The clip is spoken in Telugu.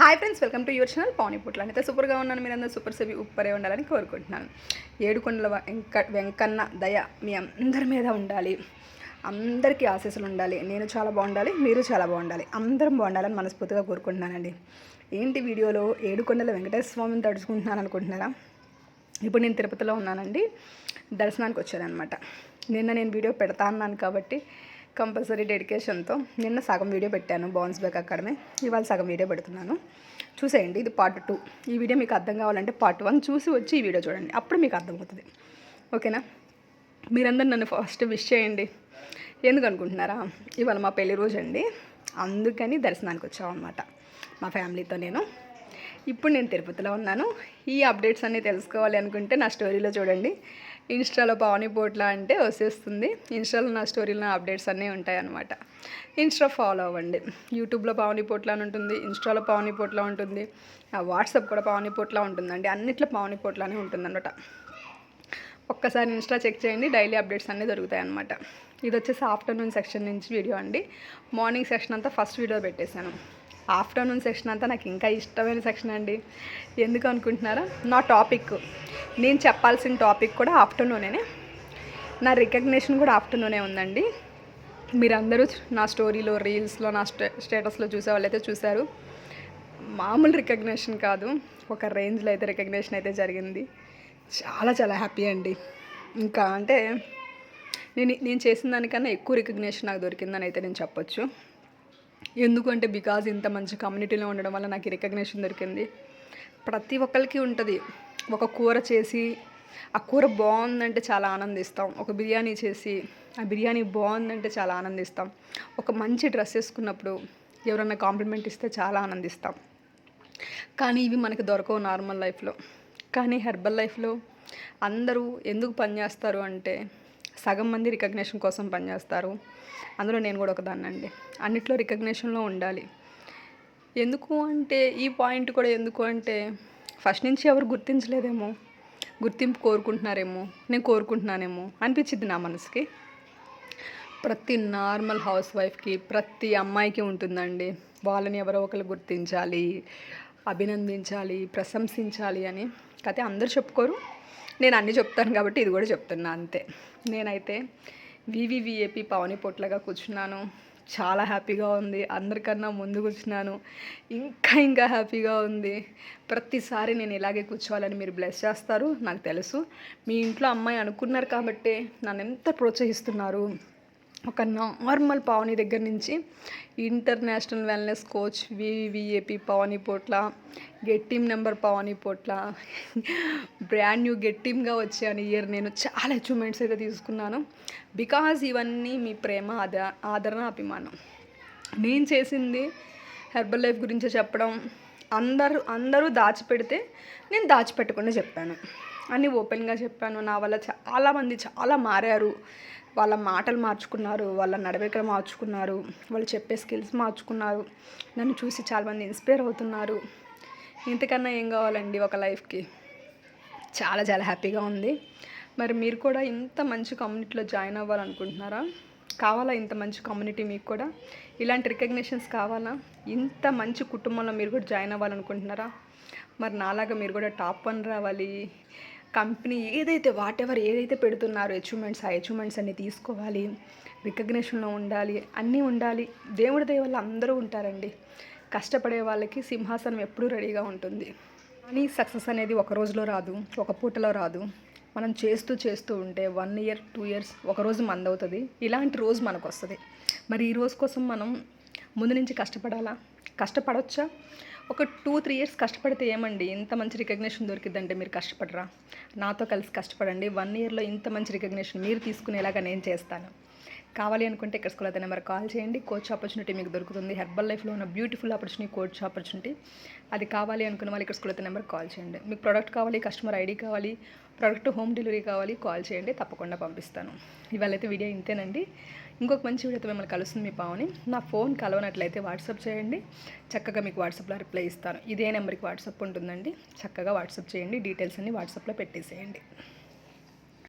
Hi friends welcome to your channel pani పుట్ల అయితే సూపర్గా ఉన్నాను మీరందరూ సూపర్ సెవి ఉప్పరే ఉండాలని కోరుకుంటున్నాను. ఏడుకొండల వెంక వెంకన్న దయ మీ అందరి మీద ఉండాలి. అందరికీ ఆశీస్సులు ఉండాలి. నేను చాలా బాగుండాలి మీరు చాలా బాగుండాలి. అందరం బాగుండాలని మనస్ఫూర్తిగా కోరుకుంటున్నానండి. ఏంటి వీడియోలో ఏడుకొండల వెంకటేశ్వర స్వామిని తడుచుకుంటున్నాను అనుకుంటున్నారా? ఇప్పుడు నేను తిరుపతిలో ఉన్నానండి. దర్శనానికి వచ్చానమాట నిన్న నేను వీడియో పెడతా అన్నాను కాబట్టి కంపల్సరీ డెడికేషన్తో నిన్న సగం వీడియో పెట్టాను బౌన్స్ బ్యాక్ అకాడమీ ఇవాళ సగం వీడియో పెడుతున్నాను. చూసేయండి ఇది పార్ట్ టూ ఈ వీడియో మీకు అర్థం కావాలంటే పార్ట్ వన్ చూసి వచ్చి ఈ వీడియో చూడండి. అప్పుడు మీకు అర్థమవుతుంది. ఓకేనా? మీరందరూ నన్ను ఫస్ట్ విష్ చేయండి. ఎందుకు అనుకుంటున్నారా? ఇవాళ మా పెళ్ళి రోజు అండి. అందుకని దర్శనానికి వచ్చామన్నమాట. మా ఫ్యామిలీతో నేను. ఇప్పుడు నేను తిరుపతిలో ఉన్నాను. ఈ అప్డేట్స్ అన్నీ తెలుసుకోవాలి అనుకుంటే నా స్టోరీలో చూడండి. ఇన్స్టాలో పావని పోట్లా అంటే వచ్చేస్తుంది. ఇన్స్టాలో నా స్టోరీలో నా అప్డేట్స్ అన్నీ ఉంటాయన్నమాట. ఇన్స్టా ఫాలో అవ్వండి. యూట్యూబ్లో పావని పోట్ల అని ఉంటుంది ఇన్స్టాలో పావని పోట్లా ఉంటుంది వాట్సాప్ కూడా పావని పోట్లా ఉంటుందండి. అన్నిట్లో పావని పోట్లానే ఉంటుందన్నమాట. ఒక్కసారి ఇన్స్టా చెక్ చేయండి. డైలీ అప్డేట్స్ అన్నీ దొరుకుతాయి అనమాట ఇది వచ్చేసి ఆఫ్టర్నూన్ సెక్షన్ నుంచి వీడియో అండి. మార్నింగ్ సెక్షన్ అంతా ఫస్ట్ వీడియో పెట్టేశాను. ఆఫ్టర్నూన్ సెక్షన్ అంతా నాకు ఇంకా ఇష్టమైన సెక్షన్ అండి. ఎందుకు అనుకుంటున్నారా? నా టాపిక్. నేను చెప్పాల్సిన టాపిక్ కూడా ఆఫ్టర్నూనే నా రికగ్నేషన్ కూడా ఆఫ్టర్నూనే ఉందండి. మీరందరూ నా స్టోరీలో రీల్స్లో నా స్టే స్టేటస్లో చూసే వాళ్ళైతే చూశారు. మామూలు రికగ్నేషన్ కాదు. ఒక రేంజ్లో అయితే రికగ్నేషన్ అయితే జరిగింది. చాలా చాలా హ్యాపీ అండి. ఇంకా అంటే నేను నేను చేసిన దానికన్నా ఎక్కువ రికగ్నేషన్ నాకు దొరికిందని అయితే నేను చెప్పొచ్చు. ఎందుకంటే బికాజ్ ఇంత మంచి కమ్యూనిటీలో ఉండడం వల్ల నాకు రికగ్నేషన్ దొరికింది. ప్రతి ఒక్కరికి ఉంటుంది. ఒక కూర చేసి ఆ కూర బాగుందంటే చాలా ఆనందిస్తాం. ఒక బిర్యానీ చేసి ఆ బిర్యానీ బాగుందంటే చాలా ఆనందిస్తాం. ఒక మంచి డ్రెస్ వేసుకున్నప్పుడు ఎవరన్నా కాంప్లిమెంట్ ఇస్తే చాలా ఆనందిస్తాం. కానీ ఇవి మనకి దొరకవు నార్మల్ లైఫ్లో కానీ హెర్బల్ లైఫ్లో అందరూ ఎందుకు పనిచేస్తారు అంటే సగం మంది రికగ్నేషన్ కోసం పనిచేస్తారు అందులో నేను కూడా ఒకదాన్ని అండి అన్నిట్లో రికగ్నేషన్లో ఉండాలి. ఎందుకు అంటే ఈ పాయింట్ కూడా ఎందుకు అంటే ఫస్ట్ నుంచి ఎవరు గుర్తించలేదేమో. గుర్తింపు కోరుకుంటున్నారేమో. నేను కోరుకుంటున్నానేమో అనిపించింది నా మనసుకి. ప్రతి నార్మల్ హౌస్ వైఫ్కి ప్రతి అమ్మాయికి ఉంటుందండి. వాళ్ళని ఎవరో ఒకరు గుర్తించాలి. అభినందించాలి ప్రశంసించాలి అని. కథ అందరు చెప్పుకోరు. నేను అన్నీ చెప్తాను కాబట్టి ఇది కూడా చెప్తున్నా అంతే. నేనైతే వివివిఏపి పవని పొట్లగా కూర్చున్నాను. చాలా హ్యాపీగా ఉంది. అందరికన్నా ముందు కూర్చున్నాను. ఇంకా ఇంకా హ్యాపీగా ఉంది. ప్రతిసారి నేను ఇలాగే కూర్చోవాలని మీరు బ్లెస్ చేస్తారు నాకు తెలుసు. మీ ఇంట్లో అమ్మాయి అనుకున్నారు కాబట్టే నన్ను ఎంత ప్రోత్సహిస్తున్నారు. ఒక నార్మల్ పావని దగ్గర నుంచి international wellness coach వివిఏపి Pavani Potla get team number Pavani Potla brand new get టీమ్గా వచ్చాను ఇయర్ నేను. చాలా అచీవ్మెంట్స్ అయితే తీసుకున్నాను. బికాజ్ ఇవన్నీ మీ ప్రేమ ఆద ఆదరణ అభిమానం. నేను చేసింది హెర్బల్ లైఫ్ గురించి చెప్పడం. అందరూ అందరూ దాచిపెడితే నేను దాచిపెట్టకుండా చెప్పాను. అని ఓపెన్గా చెప్పాను. నా వల్ల చాలామంది చాలా మారారు. వాళ్ళ మాటలు మార్చుకున్నారు. వాళ్ళ నడవడికలు మార్చుకున్నారు. వాళ్ళు చెప్పే స్కిల్స్ మార్చుకున్నారు. నన్ను చూసి చాలామంది ఇన్స్పైర్ అవుతున్నారు. ఇంతకన్నా ఏం కావాలండి ఒక లైఫ్కి? చాలా చాలా హ్యాపీగా ఉంది. మరి మీరు కూడా ఇంత మంచి కమ్యూనిటీలో జాయిన్ అవ్వాలనుకుంటున్నారా? కావాలా ఇంత మంచి కమ్యూనిటీ మీకు కూడా? ఇలాంటి రికగ్నిషన్స్ కావాలా? ఇంత మంచి కుటుంబంలో మీరు కూడా జాయిన్ అవ్వాలనుకుంటున్నారా? మరి నాలాగా మీరు కూడా టాప్ వన్ రావాలి. కంపెనీ ఏదైతే వాట్ ఎవర్ ఏదైతే పెడుతున్నారో అచీవ్మెంట్స్ ఆ అచీవ్మెంట్స్ అన్ని తీసుకోవాలి రికగ్నేషన్లో ఉండాలి అన్నీ ఉండాలి. దేవుడి దయ అందరూ ఉంటారండి. కష్టపడే వాళ్ళకి సింహాసనం ఎప్పుడూ రెడీగా ఉంటుంది. కానీ సక్సెస్ అనేది ఒక రోజులో రాదు ఒక పూటలో రాదు. మనం చేస్తూ చేస్తూ ఉంటే వన్ ఇయర్ టూ ఇయర్స్ ఒక రోజు మందవుతుంది ఇలాంటి రోజు మనకు వస్తుంది మరి ఈ రోజు కోసం మనం ముందు నుంచి కష్టపడాలా? కష్టపడవచ్చా ఒక టూ త్రీ ఇయర్స్ కష్టపడితే ఏమండి? ఇంత మంచి రికగ్నేషన్ దొరికిద్దంటే మీరు కష్టపడరా? నాతో కలిసి కష్టపడండి. వన్ ఇయర్లో ఇంత మంచి రికగ్నేషన్ మీరు తీసుకునేలాగా నేను చేస్తాను. కావాలి అనుకుంటే ఇక్కడ స్కూల్ అయితే నెంబర్ కాల్ చేయండి. కోచ్ ఆపర్చునిటీ మీకు దొరుకుతుంది. హెర్బల్ లైఫ్లో ఉన్న బ్యూటిఫుల్ ఆపర్చునిటీ కోచ్ ఆపర్చునిటీ అది కావాలి అనుకున్న వాళ్ళు ఇక్కడ స్కూల్ అయితే నెంబర్ కాల్ చేయండి. మీకు ప్రోడక్ట్ కావాలి కస్టమర్ ఐడి కావాలి ప్రోడక్ట్ హోమ్ డెలివరీ కావాలి కాల్ చేయండి. తప్పకుండా పంపిస్తాను. ఇవాళ అయితే వీడియో ఇంతేనండి. ఇంకొక మంచి వీడియోతో మిమ్మల్ని కలుస్తుంది మీ పావుని. నా ఫోన్ కలవనట్లయితే వాట్సాప్ చేయండి. చక్కగా మీకు వాట్సాప్లో రిప్లై ఇస్తాను. ఇదే నెంబర్కి వాట్సాప్ ఉంటుందండి. చక్కగా వాట్సాప్ చేయండి. డీటెయిల్స్ అన్ని వాట్సాప్లో పెట్టేసేయండి.